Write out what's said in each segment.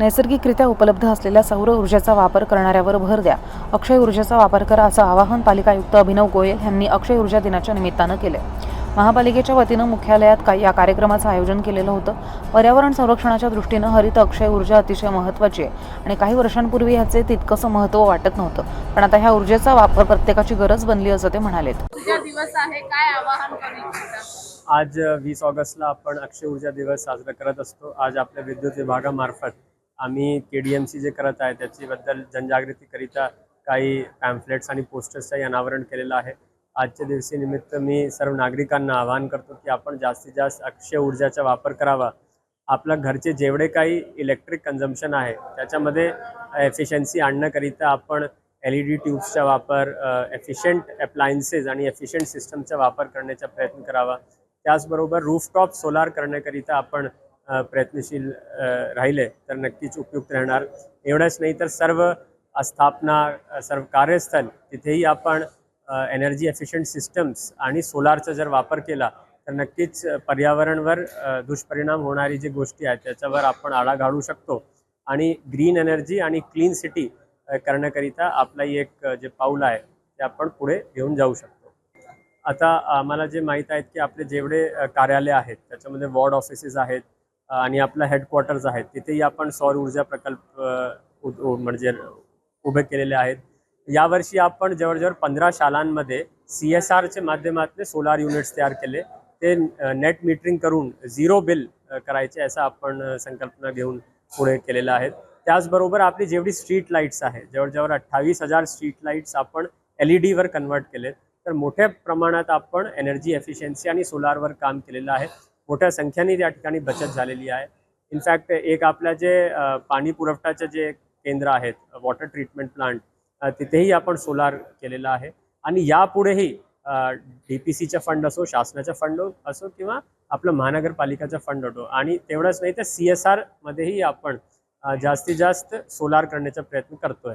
नैसर्गिकरित्या उपलब्ध असलेल्या सौर ऊर्जेचा वापर करणाऱ्यावर भर द्या. अक्षय ऊर्जेचा वापर करा असं आवाहन पालिका आयुक्त अभिनव गोयल यांनी अक्षय ऊर्जा दिनाच्या निमित्तानं केले महापालिकेच्या वतीनं मुख्यालयात का या कार्यक्रमाचं आयोजन केलेलं होतं. पर्यावरण संरक्षणाच्या दृष्टीनं हरित अक्षय ऊर्जा अतिशय महत्त्वाची आहे आणि काही वर्षांपूर्वी ह्याचे तितकंसं महत्त्व वाटत नव्हतं. पण आता ह्या ऊर्जेचा वापर प्रत्येकाची गरज बनली असं ते म्हणालेत. ऊर्जा दिवस आहे काय आवाहन करू इच्छिता? आज वीस ऑगस्टला आपण अक्षय ऊर्जा दिवस साजरा करत असतो. आज आपल्या विद्युत विभागामार्फत आम्ही के डी एम सी जे करत आहे त्याच्याबद्दल जनजागृतीकरिता काही पॅम्फलेट्स आणि पोस्टर्सचंही अनावरण केलेलं आहे. आजच्या दिवशी निमित्त मी सर्व नागरिकांना आवाहन करतो की आपण जास्तीत जास्त अक्षय ऊर्जाचा वापर करावा. आपल्या घरचे जेवढे काही इलेक्ट्रिक कन्झम्पशन आहे त्याच्यामध्ये एफिशियन्सी आणण्याकरिता आपण एल ई डी ट्यूब्सचा वापर एफिशियंट अप्लायन्सेस आणि एफिशियंट सिस्टमचा वापर करण्याचा प्रयत्न करावा. त्याचबरोबर रूफटॉप सोलार करण्याकरिता आपण प्रयत्नशील राहिले तर नक्कीच उपयुक्त राहणार. एवढंच नाही तर सर्व स्थापना सर्व कार्यस्थल तिथेही आपण एनर्जी एफिशियंट सिस्टम्स आणि सोलारचा जर वापर केला तर नक्कीच पर्यावरणवर दुष्परिणाम होणारी जी गोष्टी आहेत त्याच्यावर आपण आळा घालू शकतो. आणि ग्रीन एनर्जी आणि क्लीन सिटी करण्याकरिता आपलाही एक जे पाऊल आहे ते आपण पुढे घेऊन जाऊ शकतो. आता आम्हाला जे माहीत आहेत की आपले जेवढे कार्यालय आहेत त्याच्यामध्ये वॉर्ड ऑफिसेस आहेत आणि आपलं हेडक्वार्टर्स आहेत तिथेही आपण सौर ऊर्जा प्रकल्प म्हणजे उभे केलेले आहेत. यावर्षी आपण जवळजवळ पंधरा शालांमध्ये सी एस आरच्या माध्यमातून सोलार युनिट्स तयार केले. ते नेट मीटरिंग करून झिरो बिल करायचे असं आपण संकल्पना घेऊन पुढे केलेलं आहे. त्याचबरोबर आपली जेवढी स्ट्रीट लाईट्स आहे जवळजवळ अठ्ठावीस हजार स्ट्रीट लाईट्स आपण एल ई डीवर कन्वर्ट केलेत. तर मोठ्या प्रमाणात आपण एनर्जी एफिशियन्सी आणि सोलारवर काम केलेलं आहे. मोठ्या संख्येने त्या ठिकाणी बचत झालेली आहे. इनफॅक्ट एक आपल्या जे पाणी पुरवठ्याचे जे केंद्र आहेत वॉटर ट्रीटमेंट प्लांट तिथेही आपण सोलार केलेला आहे. आणि यापुढेही डी पी सीचा फंड असो शासनाचा फंड असो किंवा आपलं महानगरपालिकाचा फंड असो. आणि तेवढंच नाही तर सी एस आरमध्येही आपण जास्तीत जास्त सोलार करण्याचा प्रयत्न करतोय.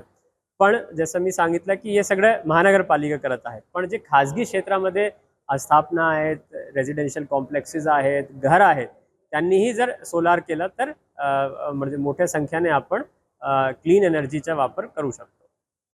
पण जसं मी सांगितलं की हे सगळं महानगरपालिका करत आहे पण जे खाजगी क्षेत्रामध्ये स्थापना आहेत रेसिडेन्शियल कॉम्प्लेक्सेस आहेत घर आहेत त्यांनीही जर सोलार केलं तर म्हणजे मोठ्या संख्येने आपण क्लीन एनर्जीचा वापर करू शकतो.